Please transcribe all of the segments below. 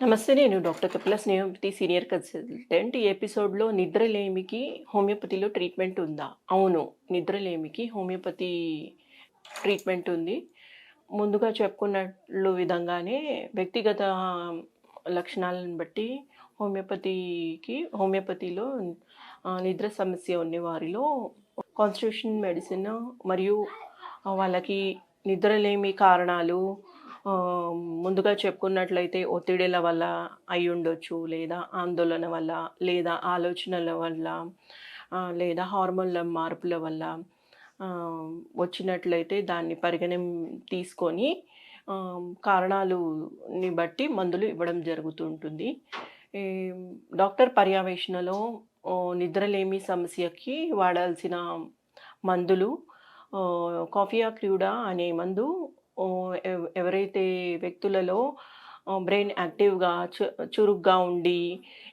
నమస్తే నేను doctor Kapila Snehapathi senior consultant. ఈ ఎపిసోడ్లో నిద్రలేమికి హోమియోపతిలో ట్రీట్మెంట్ ఉందా? అవును నిద్రలేమికి హోమియోపతి ట్రీట్మెంట్ ఉంది. ముందుగా చెప్పుకున్నట్లు విధంగానే వ్యక్తిగత లక్షణాలను బట్టి హోమియోపతికి హోమియోపతిలో నిద్ర సమస్య ఉన్న వారిలో కాన్స్టిట్యూషన్ మెడిసిన్ మరియు వాళ్ళకి నిద్రలేమి కారణాలు ముందుగా చెప్పుకున్నట్లయితే ఒత్తిడిల వల్ల అయి ఉండొచ్చు లేదా ఆందోళన వల్ల లేదా ఆలోచనల వల్ల లేదా హార్మోన్ల మార్పుల వల్ల వచ్చినట్లయితే దాన్ని పరిగణం తీసుకొని కారణాలుని బట్టి మందులు ఇవ్వడం జరుగుతుంటుంది. డాక్టర్ పర్యవేక్షణలో నిద్రలేమి సమస్యకి వాడాల్సిన మందులు కాఫియా క్రూడా అనే మందు ఎవరైతే వ్యక్తులలో బ్రెయిన్ యాక్టివ్గా చు చురుగ్గా ఉండి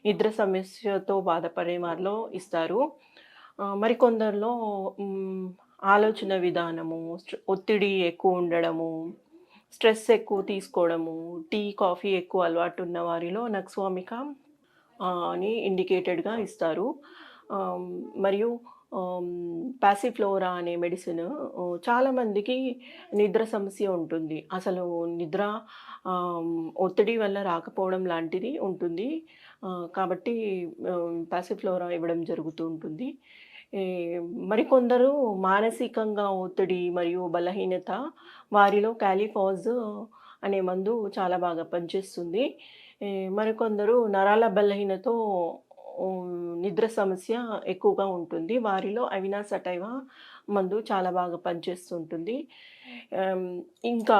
నిద్ర సమస్యతో బాధపడే వారిలో ఇస్తారు. మరికొందరిలో ఆలోచన విధానము ఒత్తిడి ఎక్కువ ఉండడము స్ట్రెస్ ఎక్కువ తీసుకోవడము టీ కాఫీ ఎక్కువ అలవాటు ఉన్న వారిలో నక్స్వామిక అని ఇండికేటెడ్గా ఇస్తారు. మరియు ప్యాసిఫ్లోరా అనే మెడిసిన్ చాలామందికి నిద్ర సమస్య ఉంటుంది. అసలు నిద్ర ఒత్తిడి వల్ల రాకపోవడం లాంటిది ఉంటుంది. కాబట్టి ప్యాసిఫ్లోరా ఇవ్వడం జరుగుతూ ఉంటుంది. మరికొందరు మానసికంగా ఒత్తిడి మరియు బలహీనత వారిలో క్యాలిఫాజ్ అనే మందు చాలా బాగా పనిచేస్తుంది. మరికొందరు నరాల బలహీనతో నిద్ర సమస్య ఎక్కువగా ఉంటుంది. వారిలో అవినా సటైవా మందు చాలా బాగా పనిచేస్తుంటుంది. ఇంకా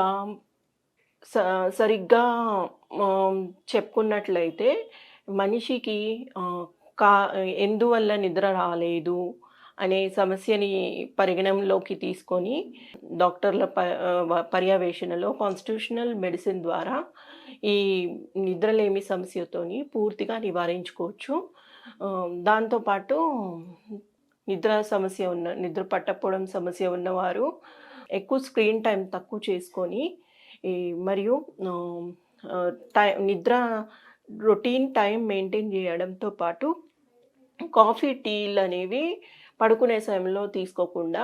స సరిగ్గా చెప్పుకున్నట్లయితే మనిషికి కా ఎందువల్ల నిద్ర రాలేదు అనే సమస్యని పరిగణంలోకి తీసుకొని డాక్టర్ల ప పర్యవేక్షణలో కాన్స్టిట్యూషనల్ మెడిసిన్ ద్వారా ఈ నిద్రలేమి సమస్యతోని పూర్తిగా నివారించుకోవచ్చు. దాంతోపాటు నిద్ర సమస్య ఉన్న నిద్ర పట్టకపోవడం సమస్య ఉన్నవారు ఎక్కువ స్క్రీన్ టైం తక్కువ చేసుకొని ఈ మరియు టై నిద్ర రొటీన్ టైం మెయింటైన్ చేయడంతో పాటు కాఫీ టీలు అనేవి పడుకునే సమయంలో తీసుకోకుండా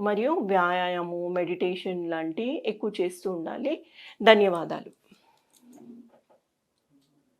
మరియు వ్యాయామము మెడిటేషన్ లాంటి ఎక్కువ చేస్తూ ఉండాలి. ధన్యవాదాలు.